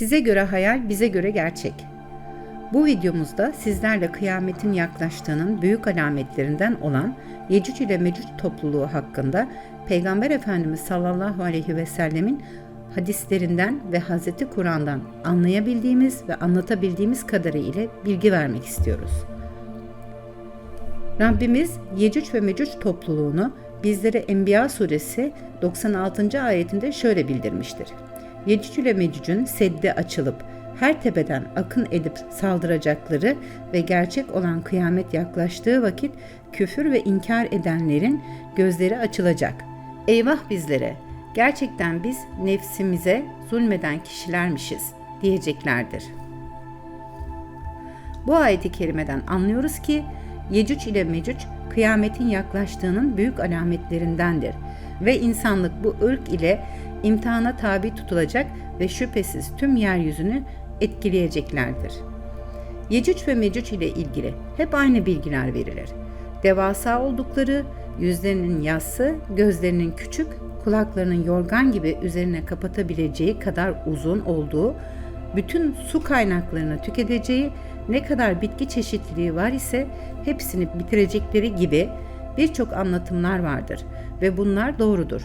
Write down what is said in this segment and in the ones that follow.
Size göre hayal, bize göre gerçek. Bu videomuzda sizlerle kıyametin yaklaştığının büyük alametlerinden olan Yecüc ile Mecüc topluluğu hakkında Peygamber Efendimiz sallallahu aleyhi ve sellemin hadislerinden ve Hazreti Kur'an'dan anlayabildiğimiz ve anlatabildiğimiz kadarıyla bilgi vermek istiyoruz. Rabbimiz Yecüc ve Mecüc topluluğunu bizlere Enbiya suresi 96. ayetinde şöyle bildirmiştir. Yecüc ile Mecüc'ün seddi açılıp her tepeden akın edip saldıracakları ve gerçek olan kıyamet yaklaştığı vakit küfür ve inkar edenlerin gözleri açılacak. Eyvah bizlere! Gerçekten biz nefsimize zulmeden kişilermişiz diyeceklerdir. Bu ayeti kerimeden anlıyoruz ki Yecüc ile Mecüc kıyametin yaklaştığının büyük alametlerindendir ve insanlık bu ırk ile imtihana tabi tutulacak ve şüphesiz tüm yeryüzünü etkileyeceklerdir. Yecüc ve Mecüc ile ilgili hep aynı bilgiler verilir. Devasa oldukları, yüzlerinin yassı, gözlerinin küçük, kulaklarının yorgan gibi üzerine kapatabileceği kadar uzun olduğu, bütün su kaynaklarını tüketeceği, ne kadar bitki çeşitliliği var ise hepsini bitirecekleri gibi birçok anlatımlar vardır ve bunlar doğrudur.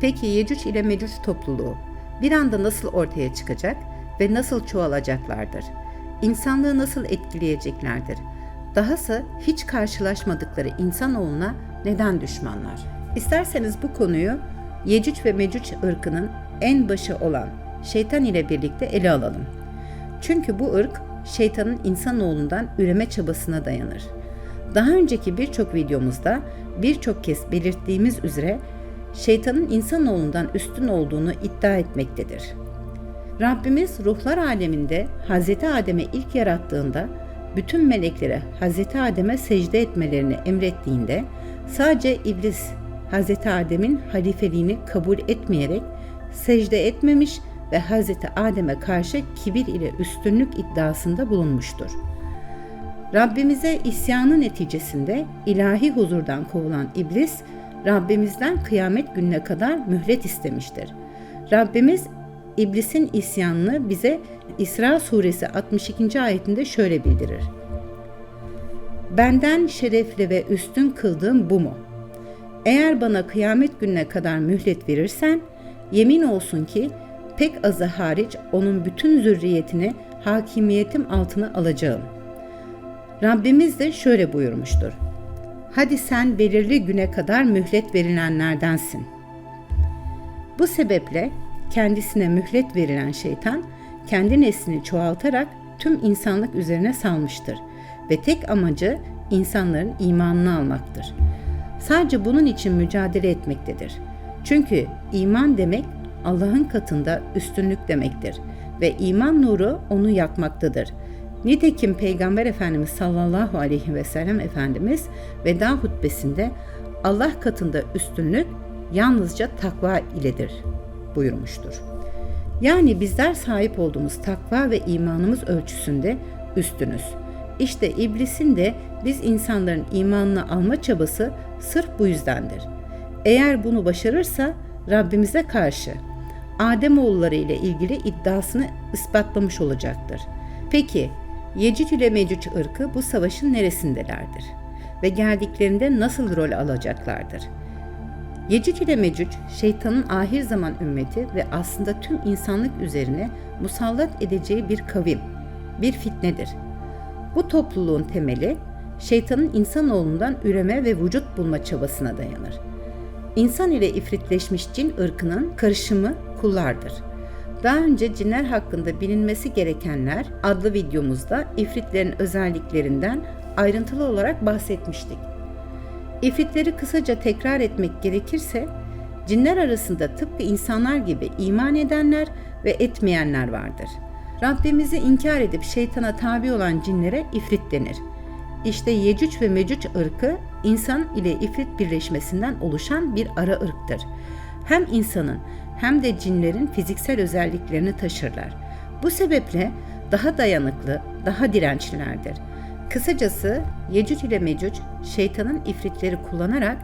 Peki Yecüc ile Mecüc topluluğu bir anda nasıl ortaya çıkacak ve nasıl çoğalacaklardır? İnsanlığı nasıl etkileyeceklerdir? Dahası hiç karşılaşmadıkları insanoğluna neden düşmanlar? İsterseniz bu konuyu Yecüc ve Mecüc ırkının en başı olan şeytan ile birlikte ele alalım. Çünkü bu ırk şeytanın insanoğlundan üreme çabasına dayanır. Daha önceki birçok videomuzda birçok kez belirttiğimiz üzere şeytanın insanoğlundan üstün olduğunu iddia etmektedir. Rabbimiz ruhlar aleminde Hz. Adem'e ilk yarattığında bütün meleklere Hz. Adem'e secde etmelerini emrettiğinde sadece iblis Hz. Adem'in halifeliğini kabul etmeyerek secde etmemiş ve Hz. Adem'e karşı kibir ile üstünlük iddiasında bulunmuştur. Rabbimize isyanı neticesinde ilahi huzurdan kovulan iblis, Rabbimizden kıyamet gününe kadar mühlet istemiştir. Rabbimiz iblisin isyanını bize İsra suresi 62. ayetinde şöyle bildirir. Benden şerefli ve üstün kıldığım bu mu? Eğer bana kıyamet gününe kadar mühlet verirsen, yemin olsun ki pek azı hariç onun bütün zürriyetini hakimiyetim altına alacağım. Rabbimiz de şöyle buyurmuştur. Hadi sen belirli güne kadar mühlet verilenlerdensin. Bu sebeple kendisine mühlet verilen şeytan kendi neslini çoğaltarak tüm insanlık üzerine salmıştır ve tek amacı insanların imanını almaktır. Sadece bunun için mücadele etmektedir. Çünkü iman demek Allah'ın katında üstünlük demektir ve iman nuru onu yakmaktadır. Nitekim Peygamber Efendimiz sallallahu aleyhi ve sellem Efendimiz veda hutbesinde Allah katında üstünlük yalnızca takva iledir buyurmuştur. Yani bizler sahip olduğumuz takva ve imanımız ölçüsünde üstünüz. İşte iblisin de biz insanların imanını alma çabası sırf bu yüzdendir. Eğer bunu başarırsa Rabbimize karşı Ademoğulları ile ilgili iddiasını ispatlamış olacaktır. Peki Yecüc ile Mecüc ırkı bu savaşın neresindelerdir? Ve geldiklerinde nasıl rol alacaklardır? Yecüc ile Mecüc, şeytanın ahir zaman ümmeti ve aslında tüm insanlık üzerine musallat edeceği bir kavim, bir fitnedir. Bu topluluğun temeli, şeytanın insanoğlundan üreme ve vücut bulma çabasına dayanır. İnsan ile ifritleşmiş cin ırkının karışımı kullardır. Daha önce cinler hakkında bilinmesi gerekenler adlı videomuzda ifritlerin özelliklerinden ayrıntılı olarak bahsetmiştik. İfritleri kısaca tekrar etmek gerekirse, cinler arasında tıpkı insanlar gibi iman edenler ve etmeyenler vardır. Rabbimizi inkar edip şeytana tabi olan cinlere ifrit denir. İşte Yecüc ve Mecüc ırkı insan ile ifrit birleşmesinden oluşan bir ara ırktır. Hem insanın hem de cinlerin fiziksel özelliklerini taşırlar. Bu sebeple daha dayanıklı, daha dirençlilerdir. Kısacası Yecüc ile Mecüc şeytanın ifritleri kullanarak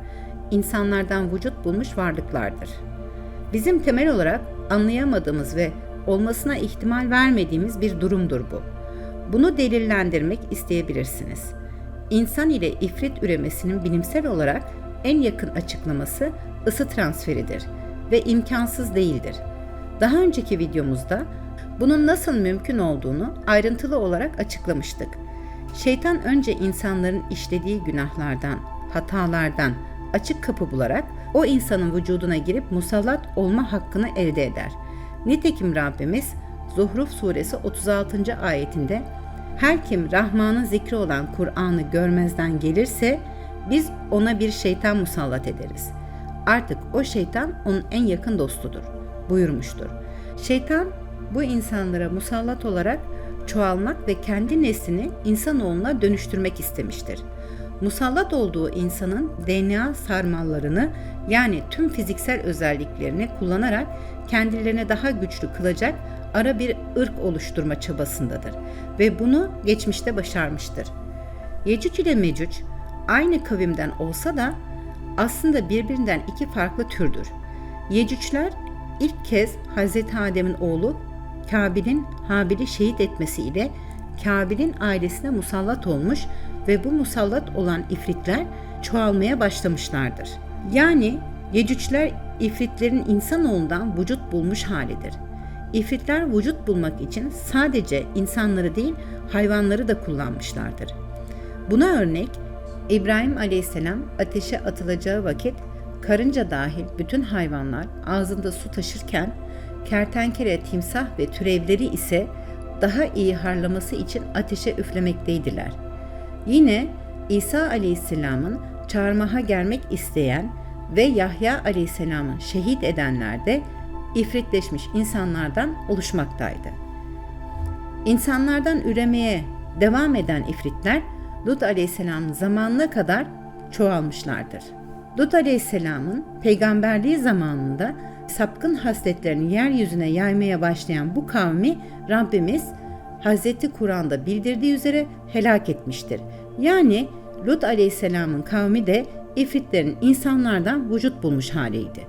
insanlardan vücut bulmuş varlıklardır. Bizim temel olarak anlayamadığımız ve olmasına ihtimal vermediğimiz bir durumdur bu. Bunu delillendirmek isteyebilirsiniz. İnsan ile ifrit üremesinin bilimsel olarak en yakın açıklaması ısı transferidir ve imkansız değildir. Daha önceki videomuzda bunun nasıl mümkün olduğunu ayrıntılı olarak açıklamıştık. Şeytan önce insanların işlediği günahlardan, hatalardan açık kapı bularak o insanın vücuduna girip musallat olma hakkını elde eder. Nitekim Rabbimiz Zuhruf suresi 36. ayetinde her kim Rahman'ın zikri olan Kur'an'ı görmezden gelirse biz ona bir şeytan musallat ederiz. Artık o şeytan onun en yakın dostudur buyurmuştur. Şeytan bu insanlara musallat olarak çoğalmak ve kendi neslini insanoğluna dönüştürmek istemiştir. Musallat olduğu insanın DNA sarmallarını yani tüm fiziksel özelliklerini kullanarak kendilerine daha güçlü kılacak ara bir ırk oluşturma çabasındadır ve bunu geçmişte başarmıştır. Yecüc ile Mecüc aynı kavimden olsa da aslında birbirinden iki farklı türdür. Yecücler ilk kez Hz. Adem'in oğlu Kabil'in Habil'i şehit etmesiyle Kabil'in ailesine musallat olmuş ve bu musallat olan ifritler çoğalmaya başlamışlardır. Yani Yecücler ifritlerin insanoğlundan vücut bulmuş halidir. İfritler vücut bulmak için sadece insanları değil hayvanları da kullanmışlardır. Buna örnek İbrahim aleyhisselam ateşe atılacağı vakit karınca dahil bütün hayvanlar ağzında su taşırken kertenkele, timsah ve türevleri ise daha iyi harlaması için ateşe üflemekteydiler. Yine İsa aleyhisselamın çarmıha gelmek isteyen ve Yahya aleyhisselamı şehit edenler de ifritleşmiş insanlardan oluşmaktaydı. İnsanlardan üremeye devam eden ifritler Lut aleyhisselamın zamanına kadar çoğalmışlardır. Lut aleyhisselamın peygamberliği zamanında sapkın hasletlerini yeryüzüne yaymaya başlayan bu kavmi Rabbimiz Hz. Kur'an'da bildirdiği üzere helak etmiştir. Yani Lut aleyhisselamın kavmi de ifritlerin insanlardan vücut bulmuş haliydi.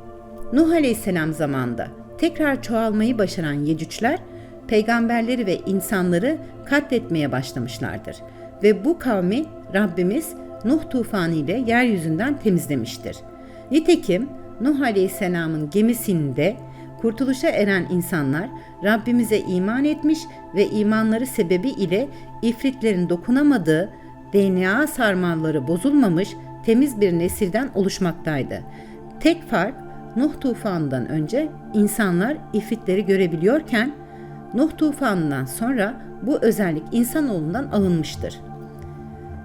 Nuh aleyhisselam zamanında tekrar çoğalmayı başaran Yecücler peygamberleri ve insanları katletmeye başlamışlardır ve bu kavmi Rabbimiz Nuh tufanı ile yeryüzünden temizlemiştir. Nitekim Nuh Aleyhisselam'ın gemisinde kurtuluşa eren insanlar Rabbimize iman etmiş ve imanları sebebi ile ifritlerin dokunamadığı DNA sarmalları bozulmamış temiz bir nesilden oluşmaktaydı. Tek fark Nuh tufanından önce insanlar ifritleri görebiliyorken Nuh tufanından sonra bu özellik insanoğlundan alınmıştır.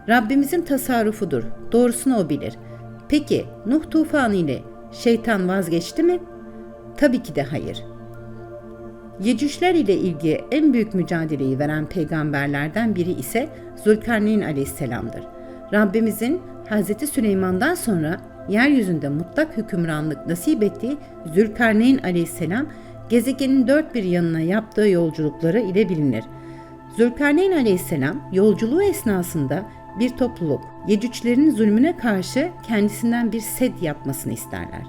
Rabbimizin tasarrufudur. Doğrusunu o bilir. Peki Nuh tufanı ile şeytan vazgeçti mi? Tabii ki de hayır. Yecüşler ile ilgili en büyük mücadeleyi veren peygamberlerden biri ise Zülkarneyn aleyhisselamdır. Rabbimizin Hz. Süleyman'dan sonra yeryüzünde mutlak hükümranlık nasip ettiği Zülkarneyn aleyhisselam gezegenin dört bir yanına yaptığı yolculukları ile bilinir. Zülkarneyn aleyhisselam yolculuğu esnasında bir topluluk Yecüclerin zulmüne karşı kendisinden bir sed yapmasını isterler.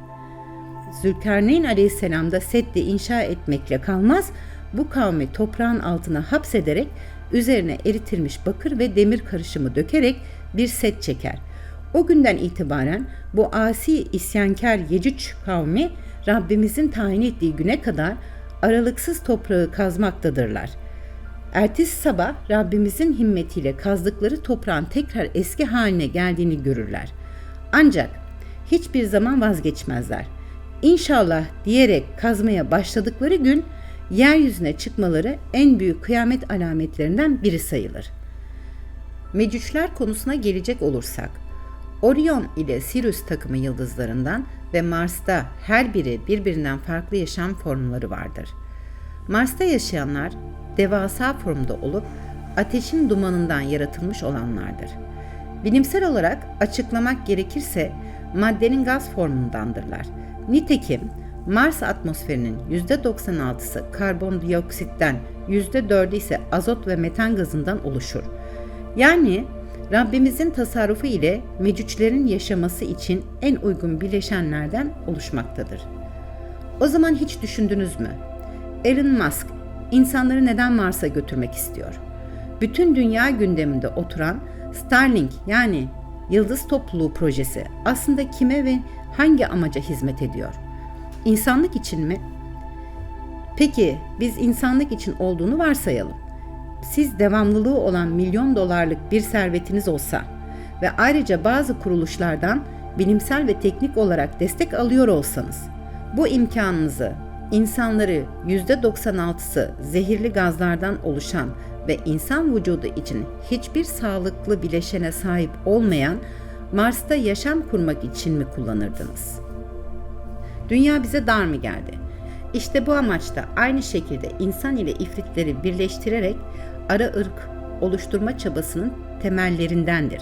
Zülkarneyn aleyhisselam da seddi inşa etmekle kalmaz, bu kavmi toprağın altına hapsederek üzerine eritilmiş bakır ve demir karışımı dökerek bir set çeker. O günden itibaren bu asi isyankar Yecüc kavmi Rabbimizin tayin ettiği güne kadar aralıksız toprağı kazmaktadırlar. Ertesi sabah Rabbimizin himmetiyle kazdıkları toprağın tekrar eski haline geldiğini görürler. Ancak hiçbir zaman vazgeçmezler. İnşallah diyerek kazmaya başladıkları gün yeryüzüne çıkmaları en büyük kıyamet alametlerinden biri sayılır. Mecüçler konusuna gelecek olursak, Orion ile Sirius takımı yıldızlarından ve Mars'ta her biri birbirinden farklı yaşam formları vardır. Mars'ta yaşayanlar devasa formda olup ateşin dumanından yaratılmış olanlardır. Bilimsel olarak açıklamak gerekirse maddenin gaz formundandırlar. Nitekim Mars atmosferinin %96'sı karbondioksitten, %4'ü ise azot ve metan gazından oluşur. Yani Rabbimizin tasarrufu ile mecüçlerin yaşaması için en uygun bileşenlerden oluşmaktadır. O zaman hiç düşündünüz mü? Elon Musk insanları neden Mars'a götürmek istiyor? Bütün dünya gündeminde oturan Starlink yani Yıldız Topluluğu projesi aslında kime ve hangi amaca hizmet ediyor? İnsanlık için mi? Peki biz insanlık için olduğunu varsayalım. Siz devamlılığı olan milyon dolarlık bir servetiniz olsa ve ayrıca bazı kuruluşlardan bilimsel ve teknik olarak destek alıyor olsanız bu imkanınızı insanları %96'sı zehirli gazlardan oluşan ve insan vücudu için hiçbir sağlıklı bileşene sahip olmayan Mars'ta yaşam kurmak için mi kullanırdınız? Dünya bize dar mı geldi? İşte bu amaçta aynı şekilde insan ile ifritleri birleştirerek ara ırk oluşturma çabasının temellerindendir.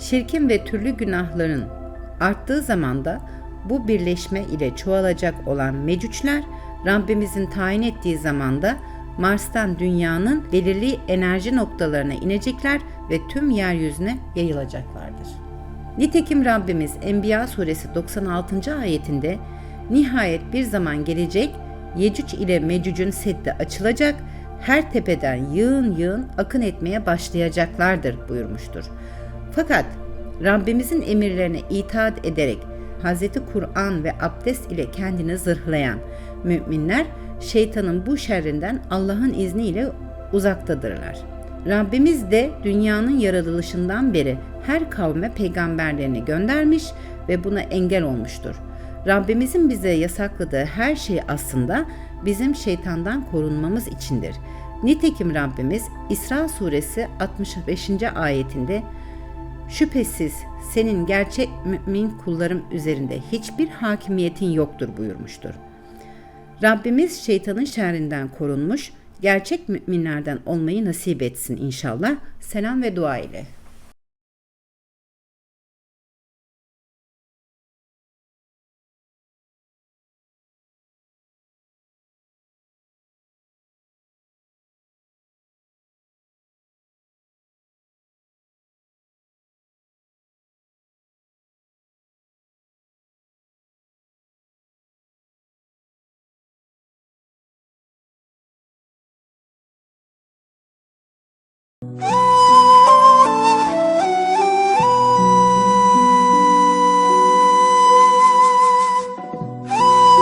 Şirkin ve türlü günahların arttığı zamanda bu birleşme ile çoğalacak olan mecüçler Rabbimizin tayin ettiği zamanda Mars'tan dünyanın belirli enerji noktalarına inecekler ve tüm yeryüzüne yayılacaklardır. Nitekim Rabbimiz Enbiya suresi 96. ayetinde nihayet bir zaman gelecek Yecüc ile Mecüc'ün seddi açılacak, her tepeden yığın yığın akın etmeye başlayacaklardır buyurmuştur. Fakat Rabbimizin emirlerine itaat ederek Hz. Kur'an ve abdest ile kendini zırhlayan müminler şeytanın bu şerrinden Allah'ın izniyle uzaktadırlar. Rabbimiz de dünyanın yaratılışından beri her kavme peygamberlerini göndermiş ve buna engel olmuştur. Rabbimizin bize yasakladığı her şey aslında bizim şeytandan korunmamız içindir. Nitekim Rabbimiz İsra suresi 65. ayetinde Şüphesiz senin gerçek mümin kullarım üzerinde hiçbir hakimiyetin yoktur buyurmuştur. Rabbimiz şeytanın şerrinden korunmuş, gerçek müminlerden olmayı nasip etsin inşallah. Selam ve dua ile. Ah!